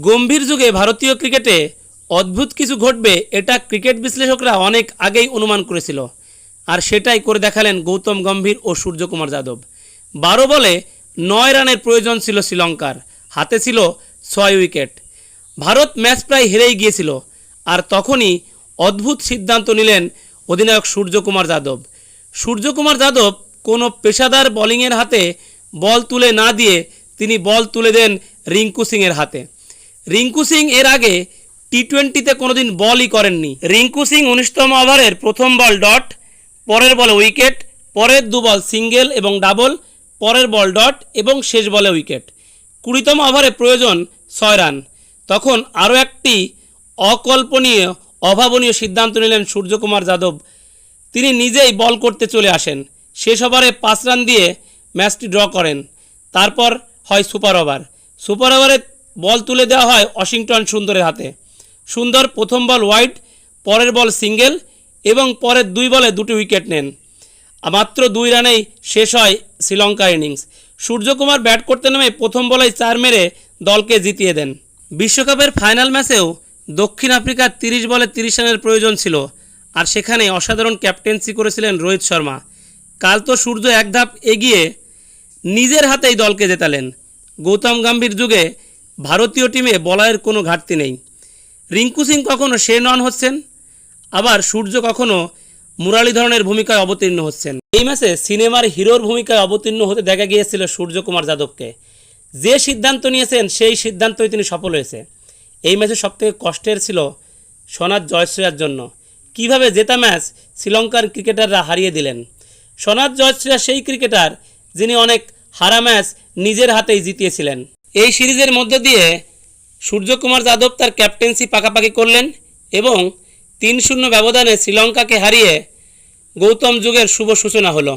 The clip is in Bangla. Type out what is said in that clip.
গম্ভীর যুগে ভারতীয় ক্রিকেটে অদ্ভুত কিছু ঘটবে এটা ক্রিকেট বিশ্লেষকরা অনেক আগেই অনুমান করেছিল। আর সেটাই করে দেখালেন গৌতম গম্ভীর ও সূর্যকুমার যাদব। বারো বলে নয় রানের প্রয়োজন ছিল শ্রীলঙ্কার। হাতে ছিল ছয় উইকেট। ভারত ম্যাচ প্রায় হেরেই গিয়েছিল। আর তখনই অদ্ভুত সিদ্ধান্ত নিলেন অধিনায়ক সূর্যকুমার যাদব। সূর্যকুমার যাদব কোনো পেশাদার বোলিংয়ের হাতে বল তুলে না দিয়ে তিনি বল তুলে দেন রিঙ্কু সিংয়ের হাতে। রিঙ্কু সিং এর আগে টি টোয়েন্টিতে কোনোদিন বলই করেননি। রিঙ্কু সিং উনিশতম ওভারের প্রথম বল ডট, পরের বলে উইকেট, পরের দু বল সিঙ্গেল এবং ডাবল, পরের বল ডট এবং শেষ বলে উইকেট। কুড়িতম ওভারে প্রয়োজন ছয় রান। তখন আরও একটি অকল্পনীয়, অভাবনীয় সিদ্ধান্ত নিলেন সূর্যকুমার যাদব। তিনি নিজেই বল করতে চলে আসেন। শেষ ওভারে পাঁচ রান দিয়ে ম্যাচটি ড্র করেন। তারপর হয় সুপার ওভার। সুপার ওভারে বল তুলে দেওয়া হয় ওয়াশিংটন সুন্দরের হাতে। সুন্দর প্রথম বল ওয়াইড পরের বল সিঙ্গেল এবং পরের দুই বলে দুটি উইকেট নেন। মাত্র দুই রানেই শেষ হয় শ্রীলঙ্কার ইনিংস। সূর্যকুমার ব্যাট করতে নেমে প্রথম বলেই চার মেরে দলকে জিতিয়ে দেন। বিশ্বকাপের ফাইনাল ম্যাচেও দক্ষিণ আফ্রিকার তিরিশ বলে তিরিশ রানের প্রয়োজন ছিল। আর সেখানে অসাধারণ ক্যাপ্টেন্সি করেছিলেন রোহিত শর্মা। কাল তো সূর্য এক ধাপ এগিয়ে নিজের হাতেই দলকে জেতালেন। গৌতম গম্ভীর যুগে ভারতীয় টিমে বলারের কোনো ঘাটতি নেই। রিঙ্কু সিং কখনো সে নন হচ্ছেন? আবার সূর্য কখনো মুরালীধরনের ভূমিকায় অবতীর্ণ হচ্ছেন? এই ম্যাচে সিনেমার হিরোর ভূমিকায় অবতীর্ণ হতে দেখা গিয়েছিল সূর্যকুমার যাদবকে। যে সিদ্ধান্ত নিয়েছেন, সেই সিদ্ধান্তই তিনি সফল হয়েছে। এই ম্যাচে সবথেকে কষ্টের ছিল সোনার জয়শ্রেয়ার জন্য। কীভাবে জেতা ম্যাচ শ্রীলঙ্কার ক্রিকেটাররা হারিয়ে দিলেন? সোনার জয়শ্রেয়া সেই ক্রিকেটার যিনি অনেক হারা ম্যাচ নিজের হাতেই জিতিয়েছিলেন। এই সিরিজের মধ্য দিয়ে সূর্যকুমার যাদব তার ক্যাপ্টেন্সি পাকাপাকি করলেন এবং তিন শূন্য ব্যবধানে শ্রীলঙ্কাকে হারিয়ে গৌতম যুগের শুভ সূচনা হলো।